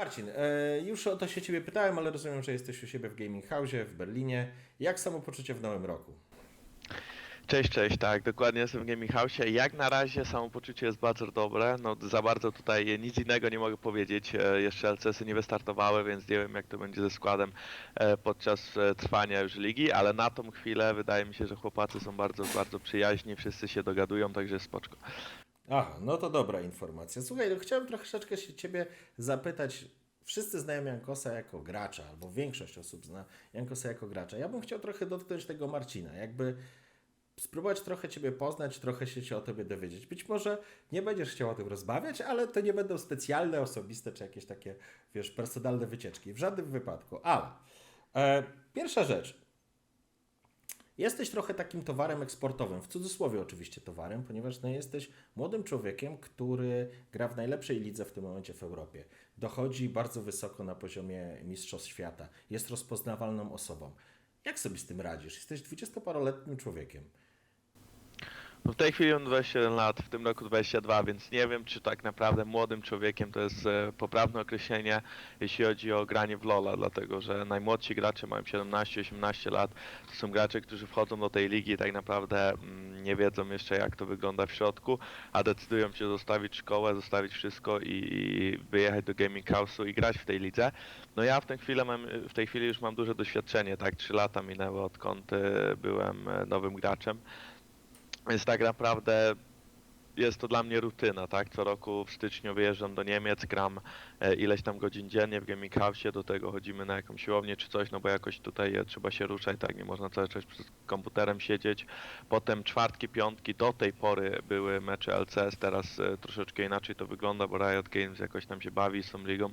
Marcin, e, już o to się Ciebie pytałem, ale rozumiem, że jesteś u siebie w Gaming House w Berlinie. Jak samopoczucie w nowym roku? Cześć, cześć, tak, dokładnie jestem w Gaming House. Jak na razie samopoczucie jest bardzo dobre, no za bardzo tutaj nic innego nie mogę powiedzieć. E, Jeszcze LCS-y nie wystartowały, więc nie wiem jak to będzie ze składem e, podczas trwania już ligi, ale na tą chwilę wydaje mi się, że chłopacy są bardzo, bardzo przyjaźni, wszyscy się dogadują, także spoczko. Aha, no to dobra informacja. Słuchaj, no chciałem troszeczkę się Ciebie zapytać. Wszyscy znają Jankosa jako gracza, albo większość osób zna Jankosa jako gracza. Ja bym chciał trochę dotknąć tego Marcina, jakby spróbować trochę Ciebie poznać, trochę się, o Tobie dowiedzieć. Być może nie będziesz chciał o tym rozmawiać, ale to nie będą specjalne, osobiste, czy jakieś takie, wiesz, personalne wycieczki. W żadnym wypadku. Ale e, pierwsza rzecz. Jesteś trochę takim towarem eksportowym, w cudzysłowie oczywiście towarem, ponieważ no, jesteś młodym człowiekiem, który gra w najlepszej lidze w tym momencie w Europie. Dochodzi bardzo wysoko na poziomie Mistrzostw Świata. Jest rozpoznawalną osobą. Jak sobie z tym radzisz? Jesteś dwudziestoparoletnim człowiekiem. No w tej chwili mam 27 lat, w tym roku 22, więc nie wiem, czy tak naprawdę młodym człowiekiem to jest e, poprawne określenie, jeśli chodzi o granie w LoL'a, dlatego że najmłodsi gracze mają 17-18 lat, to są gracze, którzy wchodzą do tej ligi i tak naprawdę mm, nie wiedzą jeszcze jak to wygląda w środku, a decydują się zostawić szkołę, zostawić wszystko i, i wyjechać do gaming house'u i grać w tej lidze. No ja w tej chwili mam, w tej chwili już mam duże doświadczenie, tak, 3 lata minęły odkąd e, byłem e, nowym graczem. Więc tak naprawdę jest to dla mnie rutyna, tak? Co roku w styczniu wyjeżdżam do Niemiec, gram e, ileś tam godzin dziennie w Gaming House, do tego chodzimy na jakąś siłownię czy coś, no bo jakoś tutaj e, trzeba się ruszać, tak? Nie można cały czas przed komputerem siedzieć. Potem czwartki, piątki, do tej pory były mecze LCS, teraz e, troszeczkę inaczej to wygląda, bo Riot Games jakoś tam się bawi z tą ligą,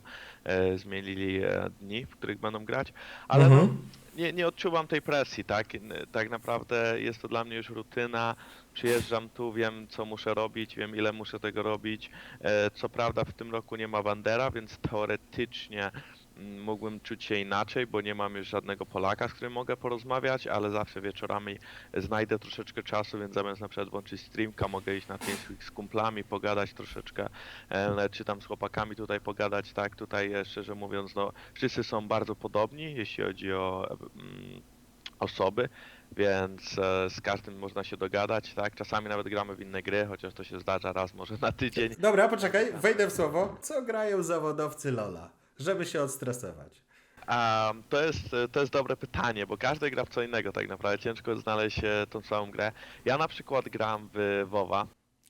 zmienili dni, w których będą grać, ale Mhm. no, nie, nie odczuwam tej presji, tak? Tak naprawdę jest to dla mnie już rutyna. Przyjeżdżam tu, wiem co muszę robić, wiem ile muszę tego robić. E, Co prawda w tym roku nie ma Wandera, więc teoretycznie mm, mógłbym czuć się inaczej, bo nie mam już żadnego Polaka, z którym mogę porozmawiać, ale zawsze wieczorami znajdę troszeczkę czasu, więc zamiast na przykład włączyć streamka, mogę iść na TeamSpeak z kumplami, pogadać troszeczkę, e, czy tam z chłopakami tutaj pogadać, tak? Tutaj e, szczerze mówiąc, no wszyscy są bardzo podobni, jeśli chodzi o mm, osoby, więc e, z każdym można się dogadać, tak? Czasami nawet gramy w inne gry, chociaż to się zdarza raz może na tydzień. Dobra, poczekaj, wejdę w słowo. Co grają zawodowcy Lola, żeby się odstresować? A to jest, to jest dobre pytanie, bo każdy gra w co innego tak naprawdę, ciężko znaleźć e, tą samą grę. Ja na przykład gram w WoWa,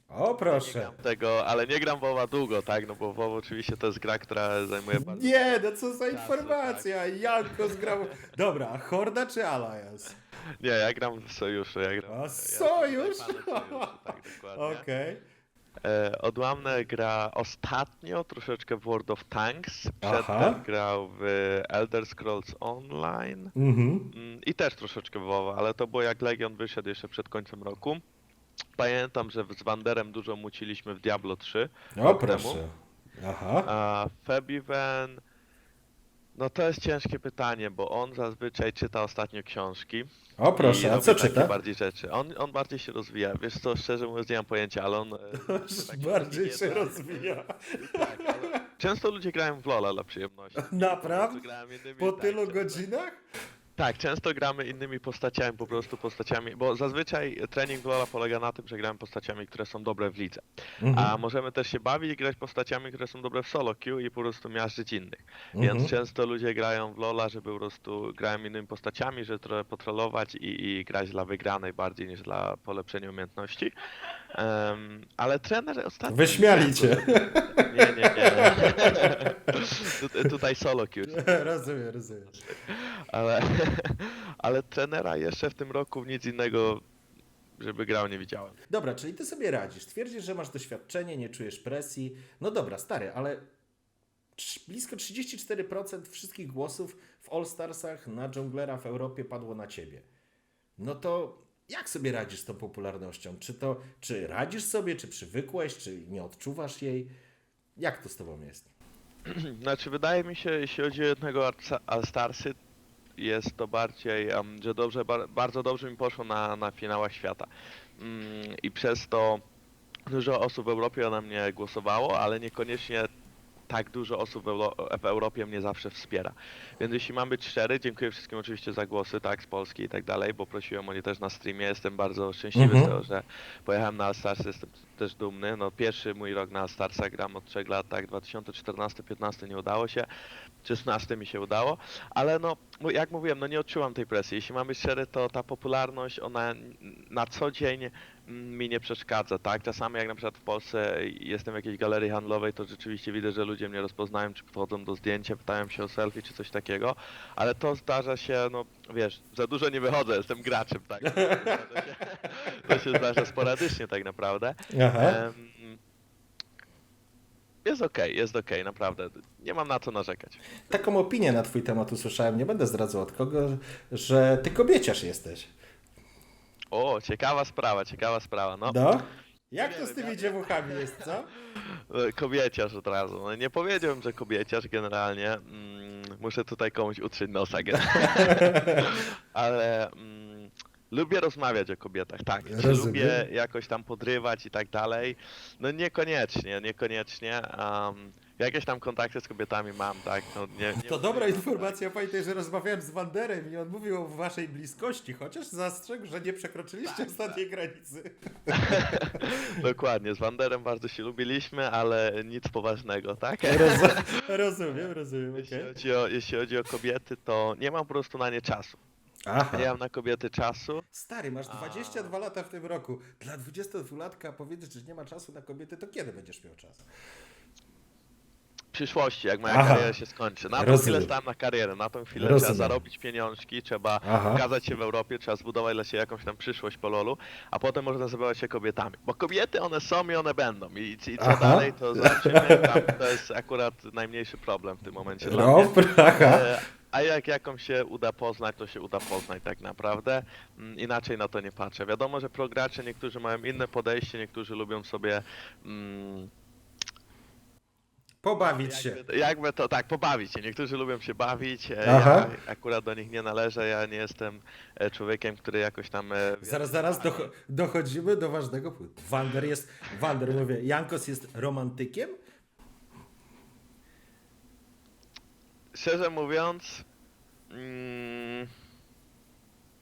O, nie proszę. gram tego, ale nie gram WoWa długo, tak? No bo WoW oczywiście to jest gra, która zajmuje bardzo... Nie, no co za Czasu, informacja. Janko zgrał. Dobra, Horda czy Alliance? Nie, ja gram w Sojuszu, ja gram... A, ja jestem Sojusz? fanem Sojuszu, tak, dokładnie. Okej. E, Odłamne gra ostatnio troszeczkę w World of Tanks. Aha. Przedtem grał w Elder Scrolls Online Mhm. mm, i też troszeczkę w WoW, ale to było jak Legion wyszedł jeszcze przed końcem roku. Pamiętam, że z Wanderem dużo muciliśmy w Diablo 3. O, rok proszę. temu. Aha. A Febiven... No to jest ciężkie pytanie, bo on zazwyczaj czyta ostatnio książki. O, proszę, a co czyta? bardziej rzeczy. On, on bardziej się rozwija. Wiesz co, szczerze mówiąc nie mam pojęcia, ale on... e, Bardziej się rozwija. Tak, ale często ludzie grają w LoL'a dla przyjemności. Naprawdę? Po tylu godzinach? Tak, często gramy innymi postaciami, po prostu postaciami, bo zazwyczaj trening w LoL'a polega na tym, że gramy postaciami, które są dobre w lidze. Mhm. A możemy też się bawić i grać postaciami, które są dobre w solo queue i po prostu miażdżyć innych. Mhm. Więc często ludzie grają w LoL'a, żeby po prostu grają innymi postaciami, żeby trochę potrolować i, i grać dla wygranej bardziej niż dla polepszenia umiejętności. Em, ale trener ostatnio... Wyśmiali cię. Nie, nie, nie. Tu- Tutaj solo queue. rozumiem, rozumiem. Ale, ale trenera jeszcze w tym roku nic innego, żeby grał, nie widziałem. Dobra, czyli ty sobie radzisz. Twierdzisz, że masz doświadczenie, nie czujesz presji. No dobra, stary, ale blisko 34% wszystkich głosów w All Starsach na dżunglera w Europie padło na ciebie. No to jak sobie radzisz z tą popularnością? Czy to, czy radzisz sobie, czy przywykłeś, czy nie odczuwasz jej? Jak to z tobą jest? Znaczy, wydaje mi się, jeśli chodzi o jednego All-Starsy, jest to bardziej, że dobrze, bar, bardzo dobrze mi poszło na, na finałach świata. Mm, I przez to dużo osób w Europie na mnie głosowało, ale niekoniecznie tak dużo osób w, Euro- w Europie mnie zawsze wspiera. Więc jeśli mam być szczery, dziękuję wszystkim oczywiście za głosy, tak, z Polski i tak dalej, bo prosiłem o nie też na streamie, jestem bardzo szczęśliwy Mhm. z tego, że pojechałem na All-Stars, jestem też dumny. No pierwszy mój rok na All-Starsa gram od 3 lat, tak, 2014-15 nie udało się, 16 mi się udało, ale no, jak mówiłem, no nie odczułam tej presji. Jeśli mam być szczery, to ta popularność, ona na co dzień mi nie przeszkadza, tak? Czasami jak na przykład w Polsce jestem w jakiejś galerii handlowej, to rzeczywiście widzę, że ludzie mnie rozpoznają, czy podchodzą do zdjęcia, pytają się o selfie, czy coś takiego, ale to zdarza się, no wiesz, za dużo nie wychodzę, jestem graczem, tak? To się, to się zdarza sporadycznie tak naprawdę. Aha. Em, jest okej, jest okej, naprawdę. Nie mam na co narzekać. Taką opinię na twój temat usłyszałem, nie będę zdradzał od kogo, że ty kobieciarz jesteś. O, ciekawa sprawa, ciekawa sprawa. No, No? Jak to z tymi dziewuchami jest, co? e, kobieciarz od razu. No, nie powiedziałbym, że kobieciarz generalnie. Mm, muszę tutaj komuś utrzeć nosa generalnie. Ale mm, lubię rozmawiać o kobietach, tak. Czy Rozumiem. lubię jakoś tam podrywać i tak dalej? No niekoniecznie, niekoniecznie. Um, jakieś tam kontakty z kobietami mam, tak. No, nie, nie To dobra informacja, pamiętaj, że rozmawiałem z Wanderem i on mówił o waszej bliskości, chociaż zastrzegł, że nie przekroczyliście Tak, ostatniej granicy. Dokładnie, z Wanderem bardzo się lubiliśmy, ale nic poważnego, tak? Roz, rozumiem, rozumiem, Jeśli okej. chodzi, o, jeśli chodzi o kobiety, to nie mam po prostu na nie czasu. Aha. Nie mam na kobiety czasu. Stary, masz 22 lata w tym roku. Dla 22-latka powiedzieć, że nie ma czasu na kobiety, to kiedy będziesz miał czas? Przyszłości, jak moja Aha. kariera się skończy. Na tą Rozumiem. chwilę stałem na karierę, na tą chwilę Rozumiem. trzeba zarobić pieniążki, trzeba Aha. pokazać się w Europie, trzeba zbudować dla siebie jakąś tam przyszłość po lolu, a potem można zabawiać się kobietami. Bo kobiety one są i one będą. I, i co Aha. dalej, to zobaczymy. Tam, to jest akurat najmniejszy problem w tym momencie dla No, mnie. E, A jak jakąś się uda poznać, to się uda poznać tak naprawdę. Mm, Inaczej na to nie patrzę. Wiadomo, że progracze niektórzy mają inne podejście, niektórzy lubią sobie mm, Pobawić się. jakby, jakby to tak, pobawić się. Niektórzy lubią się bawić. e, Aha. Ja akurat do nich nie należę. Ja nie jestem e, człowiekiem, który jakoś tam. e, Zaraz, zaraz doch- dochodzimy do ważnego punktu. Wander jest, Wander mówię, Jankos jest romantykiem? Szczerze mówiąc. Mm,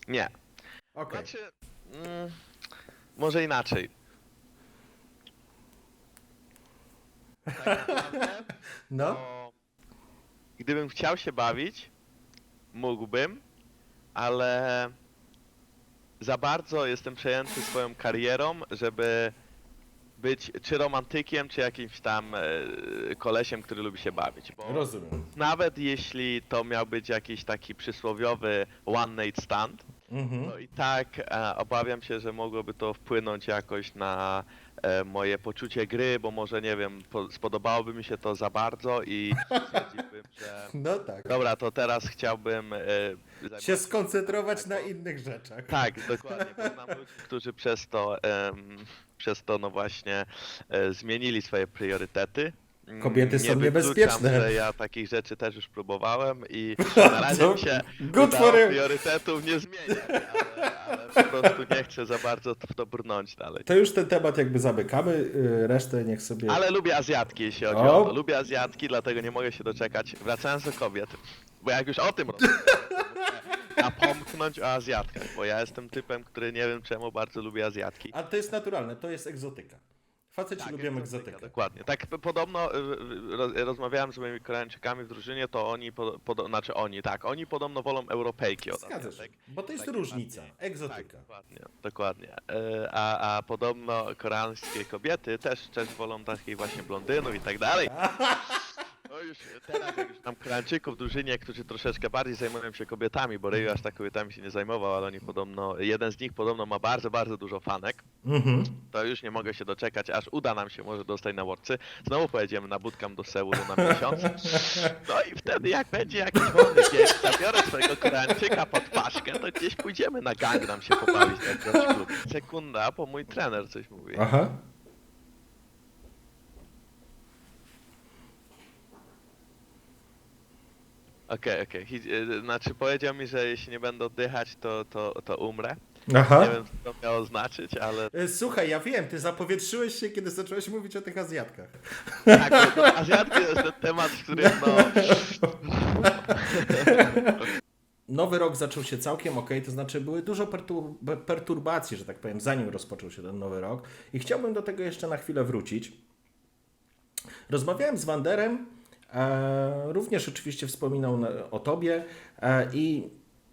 nie. Okej. Znaczy. Mm, może inaczej. Tak naprawdę, No, to gdybym chciał się bawić, mógłbym, ale za bardzo jestem przejęty swoją karierą, żeby być czy romantykiem, czy jakimś tam e, kolesiem, który lubi się bawić. Bo rozumiem. nawet jeśli to miał być jakiś taki przysłowiowy one night stand, Mhm. no i tak e, obawiam się, że mogłoby to wpłynąć jakoś na e, moje poczucie gry, bo może nie wiem, po, spodobałoby mi się to za bardzo i stwierdziłbym, że No tak. dobra, to teraz chciałbym e, zajmować Się skoncentrować tak, na innych rzeczach. Tak, dokładnie. Poznam ludzi, którzy przez to, em, przez to no właśnie e, zmienili swoje priorytety. Kobiety są wykluczam, niebezpieczne. że ja takich rzeczy też już próbowałem i na razie mi się Good udało for you. priorytetów nie zmieniać, ale, ale po prostu nie chcę za bardzo w to brnąć dalej. To już ten temat jakby zamykamy, y, resztę niech sobie... Ale lubię Azjatki, jeśli chodzi O. o to. Lubię Azjatki, dlatego nie mogę się doczekać. Wracając do kobiet, bo jak już o tym rozmawiam, to muszę napomknąć o Azjatkach, bo ja jestem typem, który nie wiem czemu bardzo lubi Azjatki. A to jest naturalne, to jest egzotyka. Faceci Tak, lubią egzotykę. Dokładnie. Tak podobno y, y, roz, rozmawiałem z moimi Koreańczykami w drużynie, to oni, po, znaczy oni, tak, oni podobno wolą Europejki od Zgadza się, Azjatek. bo to jest Takie różnica, egzotyka. Tak, dokładnie, dokładnie. E, A, a podobno koreańskie kobiety też, też wolą takich właśnie blondynów i tak dalej. Już teraz jak już tam Koreańczyków w drużynie, którzy troszeczkę bardziej zajmują się kobietami, bo Ryu aż tak kobietami się nie zajmował, ale oni podobno, jeden z nich podobno ma bardzo, bardzo dużo fanek. Mhm. To już nie mogę się doczekać, aż uda nam się może dostać na Worcy. Znowu pojedziemy na bootcamp do Seulu na miesiąc. No i wtedy jak będzie jakiś wolny dzień, zabiorę swojego Koreańczyka pod paszkę, to gdzieś pójdziemy na Gangnam się pobawić na jakimś klubie. Sekunda, bo mój trener coś mówi. Aha. Okej, okej. Hi- y, Znaczy powiedział mi, że jeśli nie będę oddychać, to, to, to umrę. Aha. Nie wiem, co to miało znaczyć, ale E, Słuchaj, ja wiem, ty zapowietrzyłeś się, kiedy zacząłeś mówić o tych Azjatkach. tak, to- to Azjatki to jest ten temat, w którym no... Nowy rok zaczął się całkiem ok, to znaczy były dużo pertur- perturbacji, że tak powiem, zanim rozpoczął się ten nowy rok. I chciałbym do tego jeszcze na chwilę wrócić. Rozmawiałem z Wanderem, e, również oczywiście wspominał na, o tobie e, i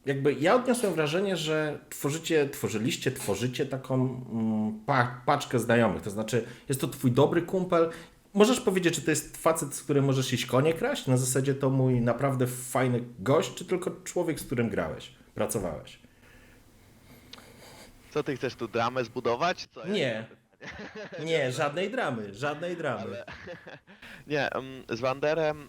jakby ja odniosłem wrażenie, że tworzycie, tworzyliście, tworzycie taką mm, pa, paczkę znajomych, to znaczy jest to twój dobry kumpel. Możesz powiedzieć, czy to jest facet, z którym możesz iść konie kraść? Na zasadzie to mój naprawdę fajny gość, czy tylko człowiek, z którym grałeś, pracowałeś? Co ty chcesz tu dramę zbudować? Co Nie. Nie, żadnej dramy, żadnej dramy. Ale... Nie, z Wanderem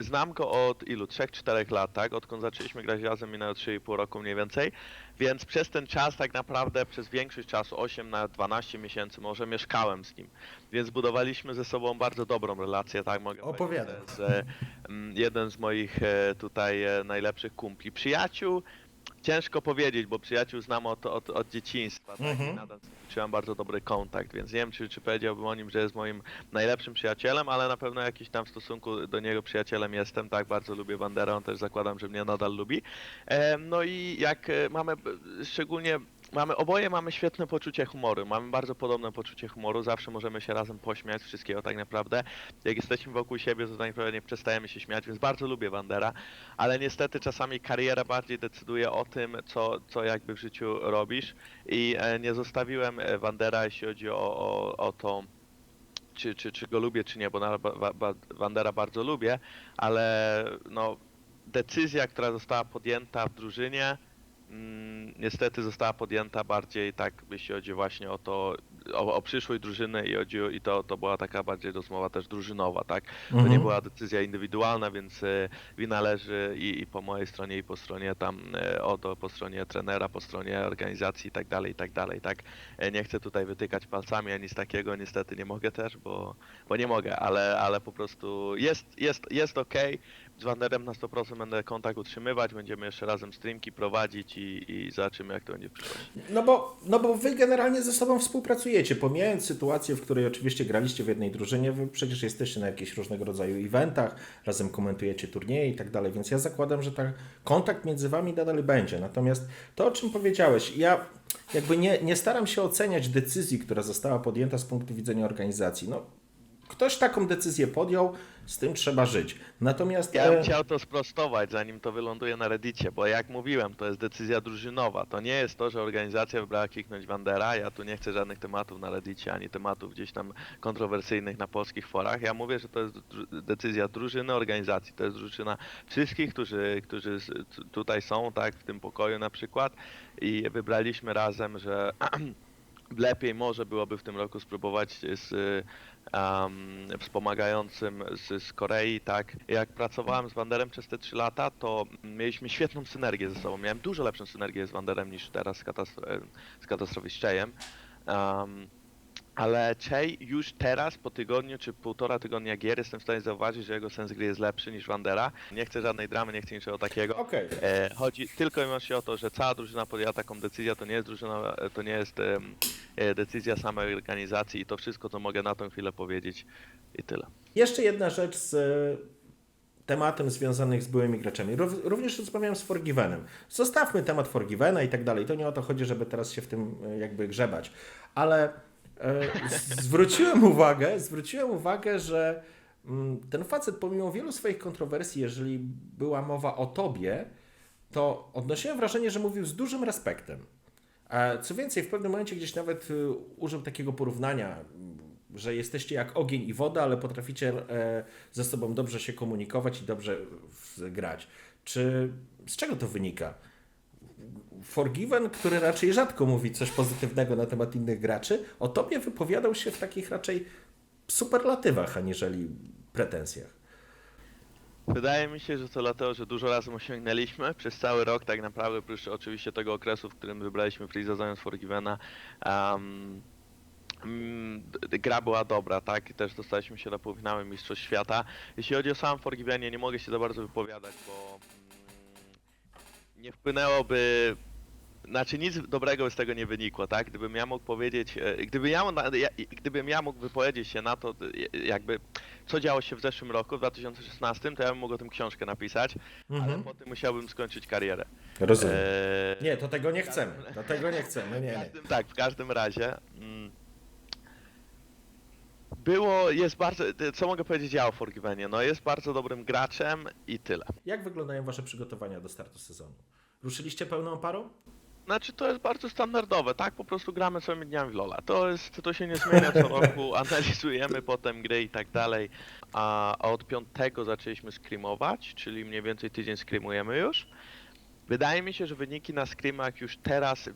znam go od ilu? 3-4 lat, tak? Odkąd zaczęliśmy grać razem minęło 3,5 roku mniej więcej. Więc przez ten czas tak naprawdę przez większość czasu, 8 na 12 miesięcy może, mieszkałem z nim. Więc budowaliśmy ze sobą bardzo dobrą relację, tak mogę Opowiadaj. powiedzieć. Mm, jeden z moich e, tutaj e, najlepszych kumpli. Przyjaciół ciężko powiedzieć, bo przyjaciół znam od, od, od dzieciństwa, tak? Mhm. I nadal trzymam bardzo dobry kontakt, więc nie wiem, czy, czy powiedziałbym o nim, że jest moim najlepszym przyjacielem, ale na pewno jakiś tam w stosunku do niego przyjacielem jestem, tak, bardzo lubię Bandera, on też zakładam, że mnie nadal lubi. Em, no i jak e, mamy, szczególnie mamy, oboje mamy świetne poczucie humoru, mamy bardzo podobne poczucie humoru, zawsze możemy się razem pośmiać wszystkiego tak naprawdę. Jak jesteśmy wokół siebie, to tak naprawdę nie przestajemy się śmiać, więc bardzo lubię Wandera, ale niestety czasami kariera bardziej decyduje o tym, co, co jakby w życiu robisz. I e, nie zostawiłem e, Wandera, jeśli chodzi o, o, o to, czy, czy, czy go lubię, czy nie, bo Wandera bardzo lubię, ale no, decyzja, która została podjęta w drużynie, niestety została podjęta bardziej tak, jeśli chodzi właśnie o to, o, o przyszłość drużyny i, chodzi, i to, to była taka bardziej rozmowa też drużynowa, tak? To nie Mhm. była decyzja indywidualna, więc e, wina leży i, i po mojej stronie, i po stronie tam e, Odo, po stronie trenera, po stronie organizacji i tak dalej, i tak dalej, tak. E, Nie chcę tutaj wytykać palcami ani z takiego, niestety nie mogę też, bo, bo nie mogę, ale, ale po prostu jest, jest, jest okej. Z Wanderem na 100% będę kontakt utrzymywać, będziemy jeszcze razem streamki prowadzić i, i zobaczymy jak to będzie w przyszłości. No bo, no bo wy generalnie ze sobą współpracujecie, pomijając sytuację, w której oczywiście graliście w jednej drużynie, wy przecież jesteście na jakichś różnego rodzaju eventach, razem komentujecie turnieje i tak dalej, więc ja zakładam, że ten kontakt między wami nadal będzie. Natomiast to, o czym powiedziałeś, ja jakby nie, nie staram się oceniać decyzji, która została podjęta z punktu widzenia organizacji. No, ktoś taką decyzję podjął, z tym trzeba żyć. Natomiast... Ja bym e, chciał to sprostować, zanim to wyląduje na Reddicie, bo jak mówiłem, to jest decyzja drużynowa. To nie jest to, że organizacja wybrała kliknąć Wandera. Ja tu nie chcę żadnych tematów na Reddicie, ani tematów gdzieś tam kontrowersyjnych na polskich forach. Ja mówię, że to jest decyzja drużyny, organizacji. To jest drużyna wszystkich, którzy, którzy tutaj są, tak, w tym pokoju na przykład. I wybraliśmy razem, że lepiej może byłoby w tym roku spróbować z um, wspomagającym z, z Korei, tak. Jak pracowałem z Wanderem przez te 3 lata, to mieliśmy świetną synergię ze sobą. Miałem dużo lepszą synergię z Wanderem niż teraz z, katastro- z katastrofy. Um, ale Chey już teraz, po tygodniu czy półtora tygodnia gier, jestem w stanie zauważyć, że jego sens gry jest lepszy niż Wandera. Nie chcę żadnej dramy, nie chcę niczego takiego. Okej. E, chodzi tylko i wyłącznie o to, że cała drużyna podjęła taką decyzję, to nie jest drużyna, e, to nie jest e, decyzja samej organizacji i to wszystko, co mogę na tą chwilę powiedzieć i tyle. Jeszcze jedna rzecz z e, tematem związanych z byłymi graczami. Rów- Również rozmawiałem z Forgivenem. Zostawmy temat Forgivena i tak dalej. To nie o to chodzi, żeby teraz się w tym jakby grzebać. Ale zwróciłem uwagę, zwróciłem uwagę, że mm, ten facet pomimo wielu swoich kontrowersji, jeżeli była mowa o tobie, to odnosiłem wrażenie, że mówił z dużym respektem. A co więcej, w pewnym momencie gdzieś nawet y, użył takiego porównania, m, że jesteście jak ogień i woda, ale potraficie e, ze sobą dobrze się komunikować i dobrze grać. Czy z czego to wynika? Forgiven, który raczej rzadko mówi coś pozytywnego na temat innych graczy, o tobie wypowiadał się w takich raczej superlatywach, aniżeli pretensjach. Wydaje mi się, że to dlatego, że dużo razem osiągnęliśmy przez cały rok, tak naprawdę, oprócz oczywiście tego okresu, w którym wybraliśmy Freeza zamiast Forgivena. Um, gra była dobra, tak? Też dostaliśmy się do półfinały Mistrzostw Świata. Jeśli chodzi o sam Forgivenie, nie mogę się za bardzo wypowiadać, bo nie wpłynęłoby znaczy nic dobrego z tego nie wynikło, tak? Gdybym ja mógł powiedzieć, e, gdyby ja, gdybym ja mógł wypowiedzieć się na to, e, jakby co działo się w zeszłym roku, w 2016, to ja bym mógł o tym książkę napisać, ale Mhm. potem musiałbym skończyć karierę. Rozumiem. Eee, Nie, to tego nie chcemy. To tego nie chcemy, nie. każdym, tak, w każdym razie. Mm, było, jest bardzo, co mogę powiedzieć ja o Forgivenie? No jest bardzo dobrym graczem i tyle. Jak wyglądają wasze przygotowania do startu sezonu? Ruszyliście pełną parą? Znaczy to jest bardzo standardowe, tak? Po prostu gramy całymi dniami w Lola. To jest, to się nie zmienia co roku, analizujemy potem gry i tak dalej. A, a od piątego zaczęliśmy screamować, czyli mniej więcej tydzień screamujemy już. Wydaje mi się, że wyniki na screamach już teraz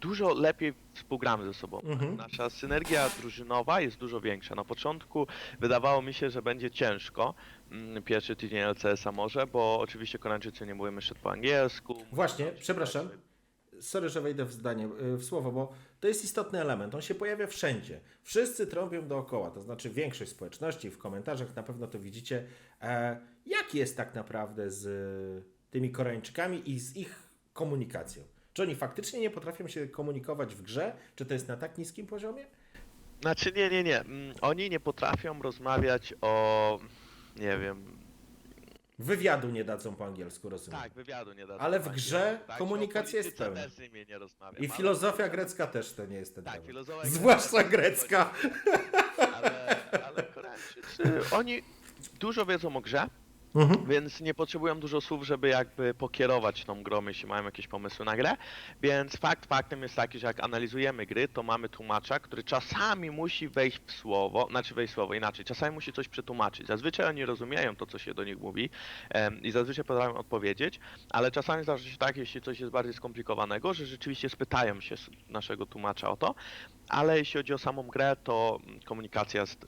dużo lepiej współgramy ze sobą. Mhm. Nasza synergia drużynowa jest dużo większa. Na początku wydawało mi się, że będzie ciężko. mm, Pierwszy tydzień LCS-a może, bo oczywiście Koreańczycy nie mówią jeszcze po angielsku. Właśnie, przepraszam. Sorry, że wejdę w zdanie, y, w słowo, bo to jest istotny element. On się pojawia wszędzie. Wszyscy trąbią dookoła, to znaczy większość społeczności, w komentarzach na pewno to widzicie. E, jak jest tak naprawdę z y, tymi Koreańczykami i z ich komunikacją? Czy oni faktycznie nie potrafią się komunikować w grze? Czy to jest na tak niskim poziomie? Znaczy nie, nie, nie. Mm, Oni nie potrafią rozmawiać o, nie wiem, Wywiadu nie dadzą po angielsku, rozumiem. tak, wywiadu nie da. Ale w grze tak, komunikacja jest pełna. też z nimi nie rozmawiam. I ale- filozofia grecka też to nie jest ten Tak, temat. filozofia Zwłaszcza grecka. grecka. Ale, ale Koreańczycy, oni dużo wiedzą o grze, Mhm. więc nie potrzebują dużo słów, żeby jakby pokierować tą grą, jeśli mają jakieś pomysły na grę. Więc fakt faktem jest taki, że jak analizujemy gry, to mamy tłumacza, który czasami musi wejść w słowo, znaczy wejść w słowo inaczej, czasami musi coś przetłumaczyć. Zazwyczaj oni rozumieją to, co się do nich mówi i zazwyczaj potrafią odpowiedzieć, ale czasami zdarza się tak, jeśli coś jest bardziej skomplikowanego, że rzeczywiście spytają się naszego tłumacza o to, ale jeśli chodzi o samą grę, to komunikacja jest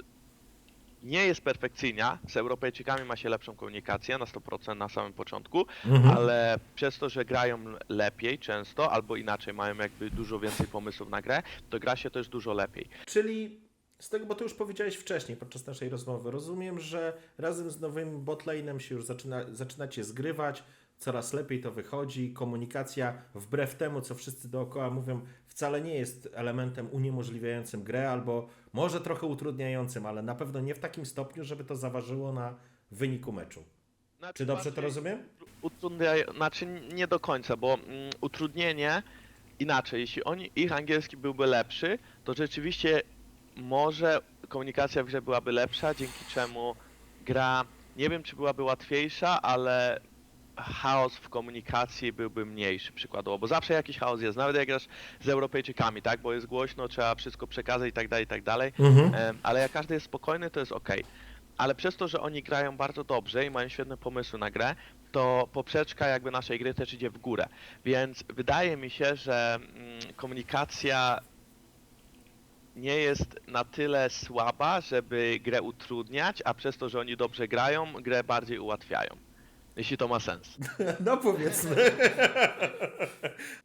nie jest perfekcyjna. Z Europejczykami ma się lepszą komunikację na 100% na samym początku, Mhm. ale przez to, że grają lepiej często, albo inaczej mają jakby dużo więcej pomysłów na grę, to gra się też dużo lepiej. Czyli z tego, bo ty już powiedziałeś wcześniej podczas naszej rozmowy, rozumiem, że razem z nowym botlane'em się już zaczyna, zaczynacie zgrywać, coraz lepiej to wychodzi, komunikacja wbrew temu, co wszyscy dookoła mówią, wcale nie jest elementem uniemożliwiającym grę, albo może trochę utrudniającym, ale na pewno nie w takim stopniu, żeby to zaważyło na wyniku meczu. Znaczy, Czy dobrze to rozumiem? Utrudniają, znaczy nie do końca, bo mm, utrudnienie inaczej, jeśli oni, ich angielski byłby lepszy, to rzeczywiście może komunikacja w grze byłaby lepsza, dzięki czemu gra, nie wiem czy byłaby łatwiejsza, ale chaos w komunikacji byłby mniejszy przykładowo, bo zawsze jakiś chaos jest, nawet jak grasz z Europejczykami, tak, bo jest głośno, trzeba wszystko przekazać i tak dalej, i tak dalej, Mhm. Em, ale jak każdy jest spokojny, to jest ok. Ale przez to, że oni grają bardzo dobrze i mają świetne pomysły na grę, to poprzeczka jakby naszej gry też idzie w górę. Więc wydaje mi się, że mm, komunikacja nie jest na tyle słaba, żeby grę utrudniać, a przez to, że oni dobrze grają, grę bardziej ułatwiają. Jeśli to ma sens. No powiedzmy.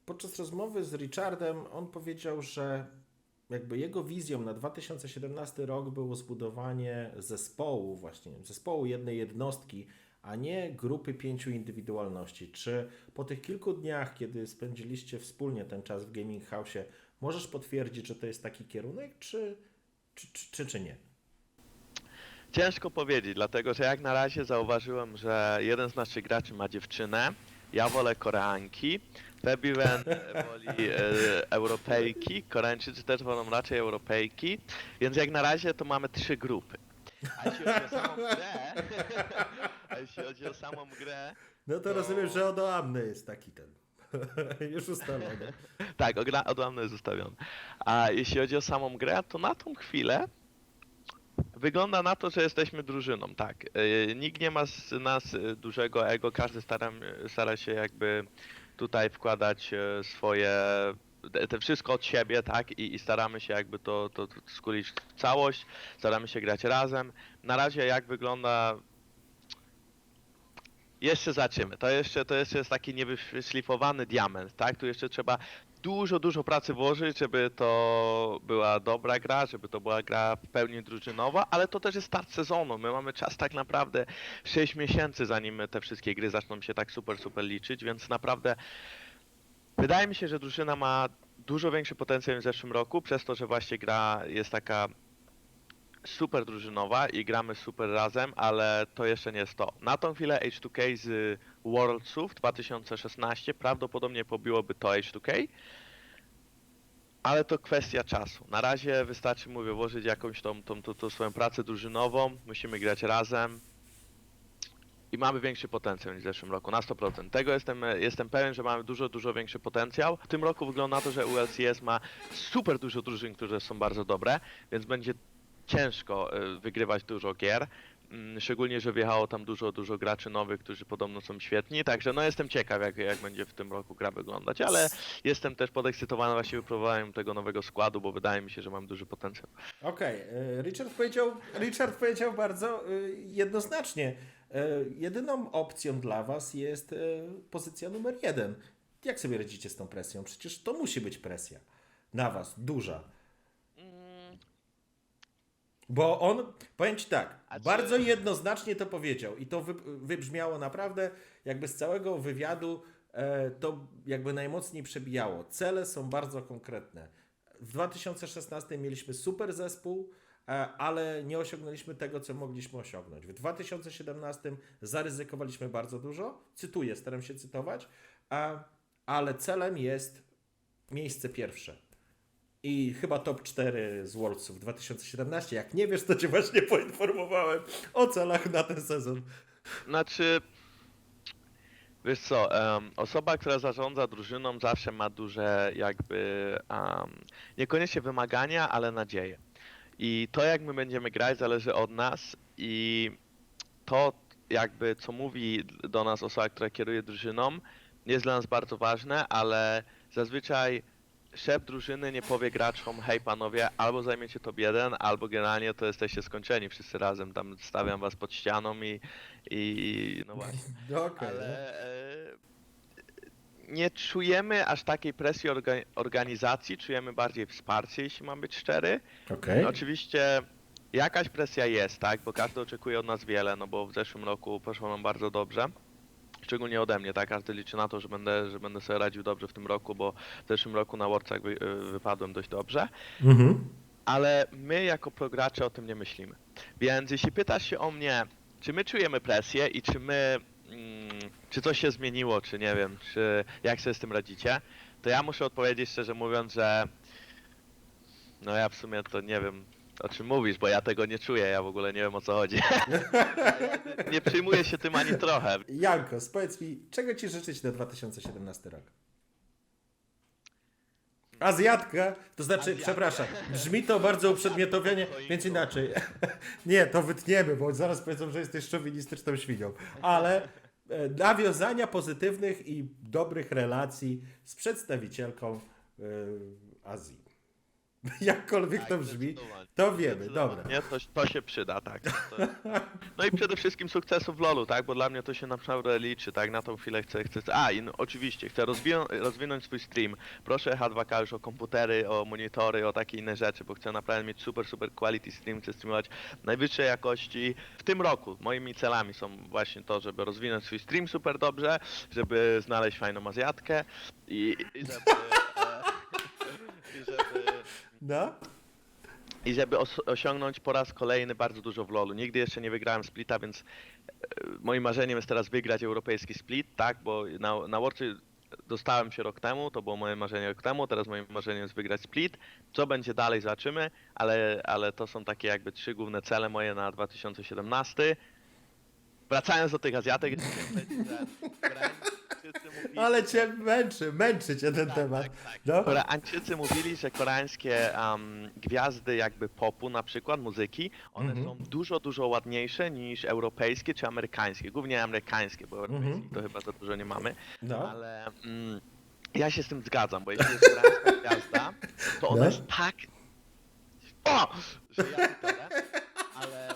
Podczas rozmowy z Richardem on powiedział, że jakby jego wizją na 2017 rok było zbudowanie zespołu właśnie, zespołu jednej jednostki, a nie grupy pięciu indywidualności. Czy po tych kilku dniach, kiedy spędziliście wspólnie ten czas w Gaming House, możesz potwierdzić, że to jest taki kierunek, czy, czy, czy, czy, nie? Ciężko powiedzieć, dlatego że jak na razie zauważyłem, że jeden z naszych graczy ma dziewczynę, ja wolę Koreanki, Febiren woli e, Europejki, Koreańczycy też wolą raczej Europejki, więc jak na razie to mamy trzy grupy. A jeśli chodzi o samą grę, a jeśli chodzi o samą grę, No to rozumiem, że odoamny jest taki ten. Już ustalony. tak, ogra- odłamny jest ustawiony. A jeśli chodzi o samą grę, to na tą chwilę wygląda na to, że jesteśmy drużyną, tak. Yy, nikt nie ma z nas y, dużego ego, każdy stara, stara się jakby tutaj wkładać e, swoje te- wszystko od siebie, tak, i, i staramy się jakby to, to, to skulić w całość, staramy się grać razem. Na razie jak wygląda jeszcze zaczymy. To jeszcze, to jeszcze jest taki niewyszlifowany diament, tak? Tu jeszcze trzeba dużo, dużo pracy włożyć, żeby to była dobra gra, żeby to była gra w pełni drużynowa, ale to też jest start sezonu. My mamy czas tak naprawdę 6 miesięcy, zanim te wszystkie gry zaczną się tak super, super liczyć, więc naprawdę Wydaje mi się, że drużyna ma dużo większy potencjał niż w zeszłym roku, przez to, że właśnie gra jest taka super drużynowa i gramy super razem, ale to jeszcze nie jest to. Na tą chwilę H2K z Worldsów 2016 prawdopodobnie pobiłoby to H2K, ale to kwestia czasu. Na razie wystarczy, mówię, włożyć jakąś tą, tą, tą, tą swoją pracę drużynową, musimy grać razem i mamy większy potencjał niż w zeszłym roku, na 100%. Tego jestem, jestem pewien, że mamy dużo, dużo większy potencjał. W tym roku wygląda na to, że ULCS ma super dużo drużyn, które są bardzo dobre, więc będzie ciężko y, wygrywać dużo gier. Mm, Szczególnie, że wjechało tam dużo, dużo graczy nowych, którzy podobno są świetni, także no jestem ciekaw, jak, jak będzie w tym roku gra wyglądać, ale jestem też podekscytowany właśnie wypróbowaniem tego nowego składu, bo wydaje mi się, że mam duży potencjał. Okej, e, Richard powiedział, Richard powiedział bardzo e, jednoznacznie. E, Jedyną opcją dla Was jest pozycja numer jeden. Jak sobie radzicie z tą presją? Przecież to musi być presja na Was, duża. Bo on, powiem Ci tak, A czy- bardzo jednoznacznie to powiedział i to wy, wybrzmiało naprawdę jakby z całego wywiadu e, to jakby najmocniej przebijało. Cele są bardzo konkretne. W 2016 mieliśmy super zespół, e, ale nie osiągnęliśmy tego, co mogliśmy osiągnąć. W 2017 zaryzykowaliśmy bardzo dużo, cytuję, staram się cytować, e, ale celem jest miejsce pierwsze. I chyba top 4 z Worldsów 2017. Jak nie wiesz, to cię właśnie poinformowałem o celach na ten sezon. Znaczy, wiesz co, em, osoba, która zarządza drużyną zawsze ma duże jakby, em, niekoniecznie wymagania, ale nadzieje. I to jak my będziemy grać zależy od nas i to jakby co mówi do nas osoba, która kieruje drużyną jest dla nas bardzo ważne, ale zazwyczaj szef drużyny nie powie graczom, hej panowie, albo zajmiecie top 1, albo generalnie to jesteście skończeni wszyscy razem, tam stawiam was pod ścianą i, i no właśnie. No okej. Ale e, nie czujemy aż takiej presji orga- organizacji, czujemy bardziej wsparcie, jeśli mam być szczery. Okej. No, oczywiście jakaś presja jest, tak, bo każdy oczekuje od nas wiele, no bo w zeszłym roku poszło nam bardzo dobrze. Szczególnie ode mnie, tak? Każdy liczy na to, że będę, że będę sobie radził dobrze w tym roku, bo w zeszłym roku na Worldsach wy, y, wypadłem dość dobrze. Mhm. Ale my jako progracze o tym nie myślimy. Więc jeśli pytasz się o mnie, czy my czujemy presję i czy my, mm, czy coś się zmieniło, czy nie wiem, czy jak sobie z tym radzicie, to ja muszę odpowiedzieć szczerze mówiąc, że no ja w sumie to nie wiem o czym mówisz, bo ja tego nie czuję, ja w ogóle nie wiem o co chodzi. nie przejmuję się tym ani trochę. Janko, powiedz mi, czego Ci życzyć na 2017 rok? Azjatka, to znaczy, Azjatka. przepraszam, brzmi to bardzo uprzedmiotowienie, więc inaczej. Nie, to wytniemy, bo zaraz powiedzą, że jesteś szowinistyczną świnią. Ale e, nawiązania pozytywnych i dobrych relacji z przedstawicielką e, Azji. Jakkolwiek Tak, to brzmi, zdecydowanie. to wiemy, dobra. Nie, to, to się przyda, tak. To, no i przede wszystkim sukcesu w LoLu, tak, bo dla mnie to się naprawdę liczy, tak, na tą chwilę chcę, chcę, a i no, oczywiście, chcę rozwiną, rozwinąć swój stream, proszę H2K już o komputery, o monitory, o takie inne rzeczy, bo chcę naprawdę mieć super, super quality stream, chcę streamować najwyższej jakości w tym roku. Moimi celami są właśnie to, żeby rozwinąć swój stream super dobrze, żeby znaleźć fajną Azjatkę i, i żeby... I żeby No? i żeby os- osiągnąć po raz kolejny bardzo dużo w LoLu. Nigdy jeszcze nie wygrałem splita, więc e, moim marzeniem jest teraz wygrać europejski split, tak, bo na, na dostałem się rok temu, to było moje marzenie rok temu, teraz moim marzeniem jest wygrać split. Co będzie dalej zobaczymy, ale, ale to są takie jakby trzy główne cele moje na 2017. Wracając do tych Azjatek, chciałem powiedzieć, że Mówili- Ale cię męczy, męczy cię ten Tak, temat. tak, tak. No? Koreańczycy mówili, że koreańskie um, gwiazdy jakby popu na przykład, muzyki, one Mhm. są dużo, dużo ładniejsze niż europejskie czy amerykańskie. Głównie amerykańskie, bo europejskich Mhm. to chyba za dużo nie mamy. No. Ale mm, ja się z tym zgadzam, bo jeśli jest koreańska gwiazda, to ona No. jest tak... O! Że ja ale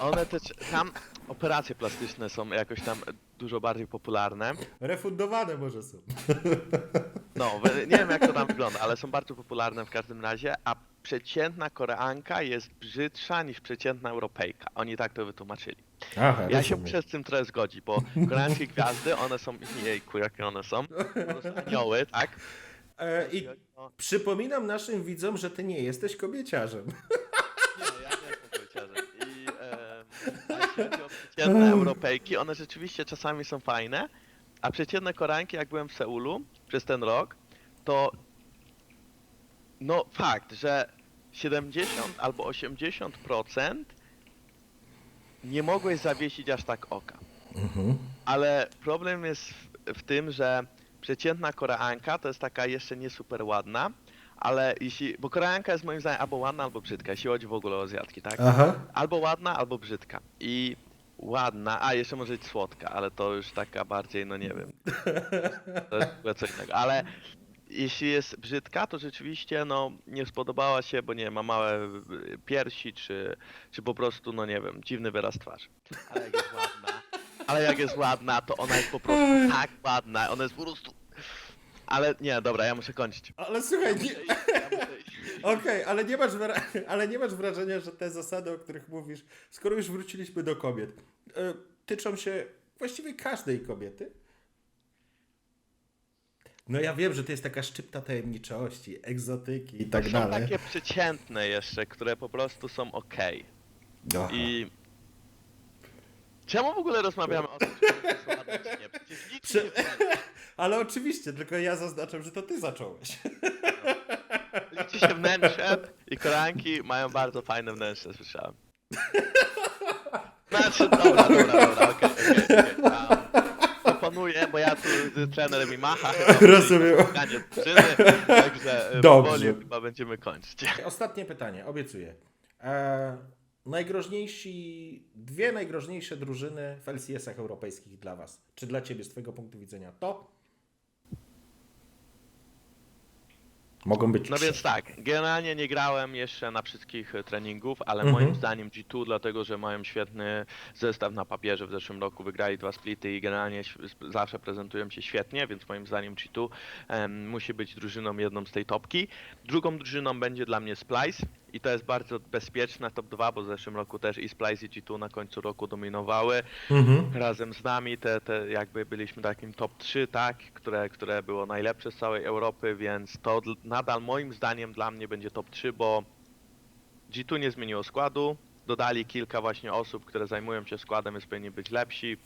one też... Tam operacje plastyczne są jakoś tam dużo bardziej popularne. Refundowane może są. No, nie wiem jak to tam wygląda, ale są bardzo popularne w każdym razie, a przeciętna Koreanka jest brzydsza niż przeciętna Europejka. Oni tak to wytłumaczyli. Aha, Ja się rozumiem. muszę z tym trochę zgodzić, bo koreańskie gwiazdy, one są, jejku, jakie one są, po anioły, tak? E, I przypominam naszym widzom, że ty nie jesteś kobieciarzem. Nie, ja nie jestem kobieciarzem. I e, a jeśli chodzi o przeciętne Europejki, one rzeczywiście czasami są fajne, a przeciętne Koreanki, jak byłem w Seulu przez ten rok, to no fakt, że 70 albo 80% nie mogłeś zawiesić aż tak oka. Ale problem jest w, w tym, że przeciętna Koreanka to jest taka jeszcze nie super ładna, ale jeśli, bo Koreanka jest moim zdaniem albo ładna, albo brzydka, jeśli chodzi w ogóle o Azjatki, tak? Aha. Albo ładna, albo brzydka. I ładna, a jeszcze może być słodka, ale to już taka bardziej, no nie wiem. To jest w ogóle co innego. Ale jeśli jest brzydka, to rzeczywiście no nie spodobała się, bo nie wiem, ma małe piersi, czy, czy po prostu, no nie wiem, dziwny wyraz twarzy. Ale jak jest ładna, ale jak jest ładna, to ona jest po prostu tak ładna, ona jest po prostu... Ale nie, dobra, ja muszę kończyć. Ale słuchaj, nie... Muszę iść, ja muszę iść. Okej, ale, nie masz wra... ale nie masz wrażenia, że te zasady, o których mówisz, skoro już wróciliśmy do kobiet, e, tyczą się właściwie każdej kobiety? No ja wiem, że to jest taka szczypta tajemniczości, egzotyki i tak Są dalej. takie przeciętne jeszcze, które po prostu są okej. Aha. I czemu w ogóle rozmawiamy o tym, czy to jest ładne, czy nie? Przecież nikt Prze- nie wie. Ale oczywiście, tylko ja zaznaczam, że to ty zacząłeś. Liczy się wnętrze i koranki mają bardzo fajne wnętrze, słyszałem. Znaczy, dobra, dobra, dobra, okej, okej, okej. Um, Proponuję, bo ja tu y, trener mi macha, chyba Rozumiem. spotkanie drużyny, także Dobrze. powoli chyba będziemy kończyć. Ostatnie pytanie, obiecuję. E, najgroźniejsi, dwie najgroźniejsze drużyny w LCS-ach europejskich dla Was. Czy dla Ciebie z Twojego punktu widzenia to? Mogą być No trzy. więc tak, generalnie nie grałem jeszcze na wszystkich e, treningów, ale Mhm. moim zdaniem G2, dlatego że mają świetny zestaw na papierze, w zeszłym roku wygrali dwa splity i generalnie zawsze prezentują się świetnie, więc moim zdaniem G2 em, musi być drużyną jedną z tej topki. Drugą drużyną będzie dla mnie Splice i to jest bardzo bezpieczna top 2, bo w zeszłym roku też i Splice i G2 na końcu roku dominowały Mhm. razem z nami, te, te jakby byliśmy takim top 3, tak, które, które było najlepsze z całej Europy, więc to nadal moim zdaniem dla mnie będzie top 3, bo G2 nie zmieniło składu, dodali kilka właśnie osób, które zajmują się składem, więc powinni być lepsi.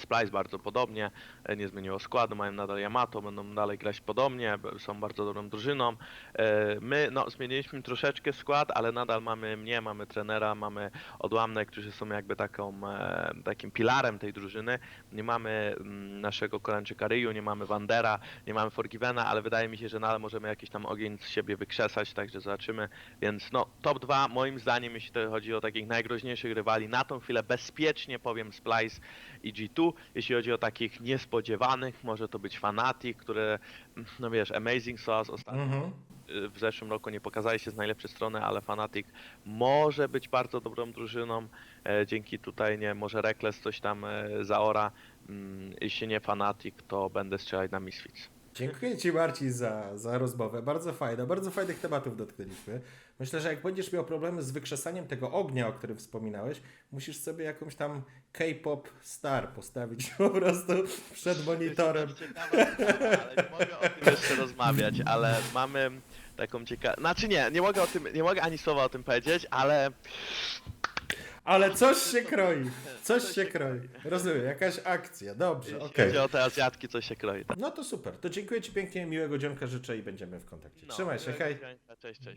Splice bardzo podobnie, e, nie zmieniło składu, mają nadal Yamato, będą dalej grać podobnie, są bardzo dobrą drużyną. E, My no, zmieniliśmy troszeczkę skład, ale nadal mamy mnie, mamy trenera, mamy odłamnek, którzy są jakby taką, e, takim pilarem tej drużyny. Nie mamy naszego Koreańczyka Ryu, nie mamy Wandera, nie mamy Forgivena, ale wydaje mi się, że nadal możemy jakiś tam ogień z siebie wykrzesać, także zobaczymy. Więc no, top 2 moim zdaniem, jeśli chodzi o takich najgroźniejszych rywali, na tą chwilę bezpiecznie powiem Splice i G2. Jeśli chodzi o takich niespodziewanych, może to być Fnatic, które, no wiesz, Amazing Sauce ostatnio Mhm. w zeszłym roku nie pokazali się z najlepszej strony, ale Fnatic może być bardzo dobrą drużyną. E, dzięki tutaj, nie może Reckless coś tam e, zaora. Mm, jeśli nie Fnatic, to będę strzelać na Misfits. Dziękuję Ci Marcin za, za rozmowę. Bardzo fajna, bardzo fajnych tematów dotknęliśmy. Myślę, że jak będziesz miał problemy z wykrzesaniem tego ognia, o którym wspominałeś, musisz sobie jakąś tam K-pop star postawić po prostu przed monitorem. Ciekawa ale nie mogę o tym jeszcze rozmawiać, ale mamy taką ciekawą... Znaczy nie, nie mogę o tym, nie mogę ani słowa o tym powiedzieć, ale Ale coś się kroi, coś się kroi. Rozumiem, jakaś akcja, dobrze, jeśli okej. chodzi o te Azjatki, coś się kroi. tak. No to super, to dziękuję Ci pięknie, miłego dzionka życzę i będziemy w kontakcie. No, Trzymaj się, hej. Cześć, cześć.